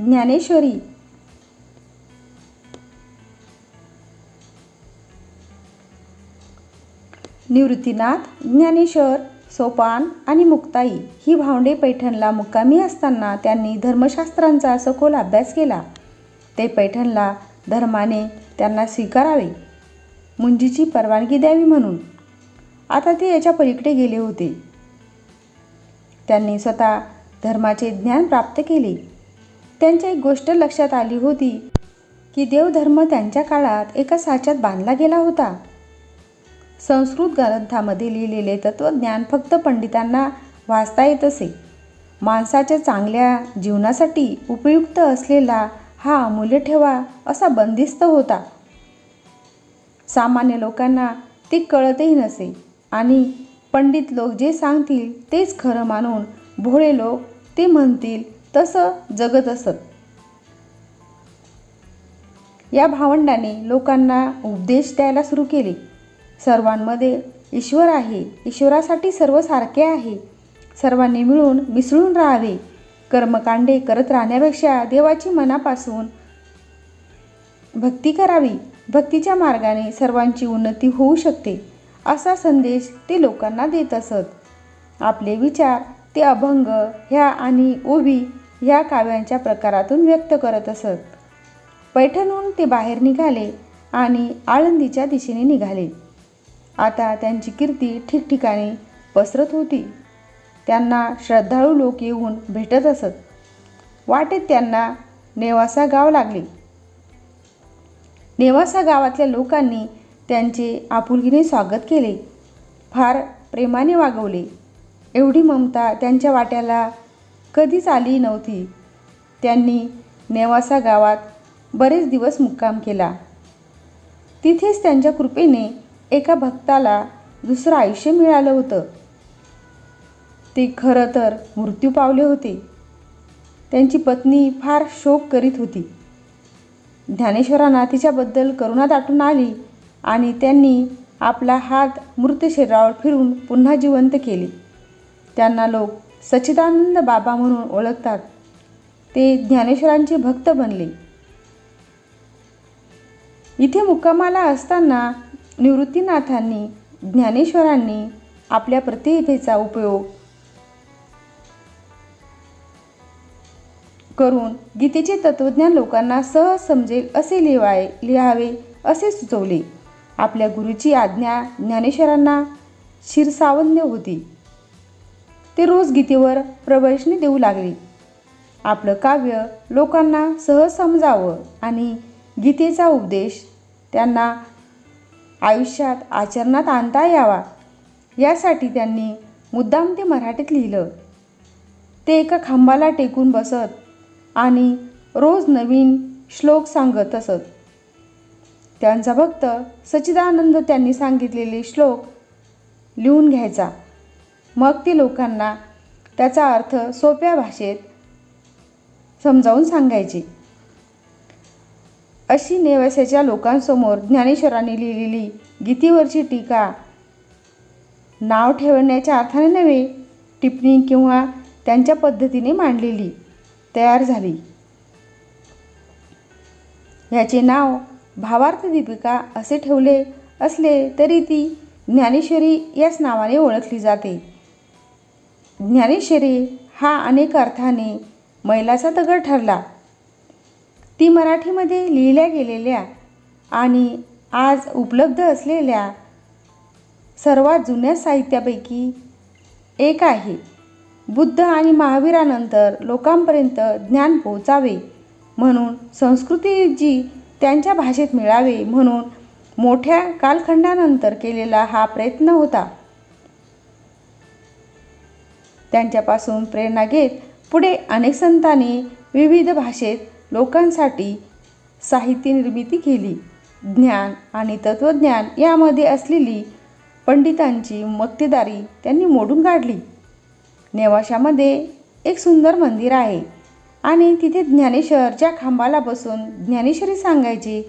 ज्ञानेश्वरी. निवृत्तीनाथ ज्ञानेश्वर सोपान आणि मुक्ताई ही भावंडे पैठणला मुक्कामी असताना त्यांनी धर्मशास्त्रांचा सखोल अभ्यास केला. ते पैठणला धर्माने त्यांना स्वीकारावे मुंजीची परवानगी द्यावी म्हणून. आता ते याच्या पलीकडे गेले होते. त्यांनी स्वतः धर्माचे ज्ञान प्राप्त केले. त्यांच्या एक गोष्ट लक्षात आली होती की देवधर्म त्यांच्या काळात एका साच्यात बांधला गेला होता. संस्कृत ग्रंथामध्ये लिहिलेले तत्त्वज्ञान फक्त पंडितांना वाचता येत असे. माणसाच्या चांगल्या जीवनासाठी उपयुक्त असलेला हा अमूल्य ठेवा असा बंदिस्त होता. सामान्य लोकांना ते कळतही नसे आणि पंडित लोक जे सांगतील तेच खरं मानून भोळे लोक ते म्हणतील तसं जगत असत. या भावंडाने लोकांना उपदेश द्यायला सुरू केले. सर्वांमध्ये ईश्वर आहे. ईश्वरासाठी सर्व सारखे आहे. सर्वांनी मिळून मिसळून राहावे. कर्मकांडे करत राहण्यापेक्षा देवाची मनापासून भक्ती करावी. भक्तीच्या मार्गाने सर्वांची उन्नती होऊ शकते असा संदेश ते लोकांना देत असत. आपले विचार ते अभंग ह्या आणि ओवी ह्या काव्यांच्या प्रकारातून व्यक्त करत असत. पैठणहून ते बाहेर निघाले आणि आळंदीच्या दिशेने निघाले. आता त्यांची कीर्ती ठिकठिकाणी पसरत होती. त्यांना श्रद्धाळू लोक येऊन भेटत असत. वाटेत त्यांना नेवासा गाव लागले. नेवासा गावातल्या लोकांनी त्यांचे आपुलकीने स्वागत केले. फार प्रेमाने वागवले. एवढी ममता त्यांच्या वाट्याला कधीच आली नव्हती. त्यांनी नेवासा गावात बरेच दिवस मुक्काम केला. तिथेच त्यांच्या कृपेने एका भक्ताला दुसरं आयुष्य मिळालं होतं. ते खरं तर मृत्यू पावले होते. त्यांची पत्नी फार शोक करीत होती. ज्ञानेश्वरांना तिच्याबद्दल करुणा दाटून आली आणि त्यांनी आपला हात मृत शरीरावर फिरून पुन्हा जिवंत केले. त्यांना लोक सच्चिदानंद बाबा म्हणून ओळखतात. ते ज्ञानेश्वरांचे भक्त बनले. इथे मुक्कामाला असताना निवृत्तीनाथांनी ज्ञानेश्वरांनी आपल्या प्रतिभेचा उपयोग करून गीतेचे तत्त्वज्ञान लोकांना सहज समजेल असे लिहाय लिहावे असे सुचवले. आपल्या गुरुची आज्ञा ज्ञानेश्वरांना शिरसावन्य होती. ते रोज गीतेवर प्रवचने देऊ लागले. आपलं काव्य लोकांना सहज समजावं आणि गीतेचा उपदेश त्यांना आयुष्यात आचरणात आणता यावा यासाठी त्यांनी मुद्दाम ते मराठीत लिहिलं. ते एका खांबाला टेकून बसत आणि रोज नवीन श्लोक सांगत असत. त्यांचा भक्त सच्चिदानंद त्यांनी सांगितलेले श्लोक लिहून घ्यायचा. मग ती लोकांना त्याचा अर्थ सोप्या भाषेत समजावून सांगायचे. अशी नेवास्याच्या लोकांसमोर ज्ञानेश्वरांनी लिहिलेली गीतीवरची टीका नाव ठेवण्याच्या अर्थाने नव्हे टिप्पणी किंवा त्यांच्या पद्धतीने मांडलेली तयार झाली. ह्याचे नाव भावार्थ दीपिका असे ठेवले असले तरी ती ज्ञानेश्वरी याच नावाने ओळखली जाते. ज्ञानेश्वरी हा अनेक अर्थाने मैलाचा दगड ठरला. ती मराठीमध्ये लिहिल्या गेलेल्या आणि आज उपलब्ध असलेल्या सर्वात जुन्या साहित्यापैकी एक आहे. बुद्ध आणि महावीरानंतर लोकांपर्यंत ज्ञान पोचावे म्हणून संस्कृतीजी त्यांच्या भाषेत मिळावे म्हणून मोठ्या कालखंडानंतर केलेला हा प्रयत्न होता. त्यांच्यापासून प्रेरणा घेत पुढे अनेक संतांनी विविध भाषेत लोकांसाठी साहित्य निर्मिती केली. ज्ञान आणि तत्त्वज्ञान यामध्ये असलेली पंडितांची मक्तेदारी त्यांनी मोडून काढली. नेवाशामध्ये एक सुंदर मंदिर आहे आणि तिथे ज्ञानेश्वर ज्या खांबाला बसून ज्ञानेश्वरी सांगायचे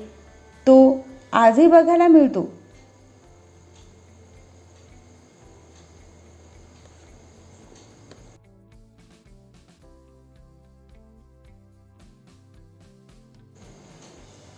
तो आजही बघायला मिळतो.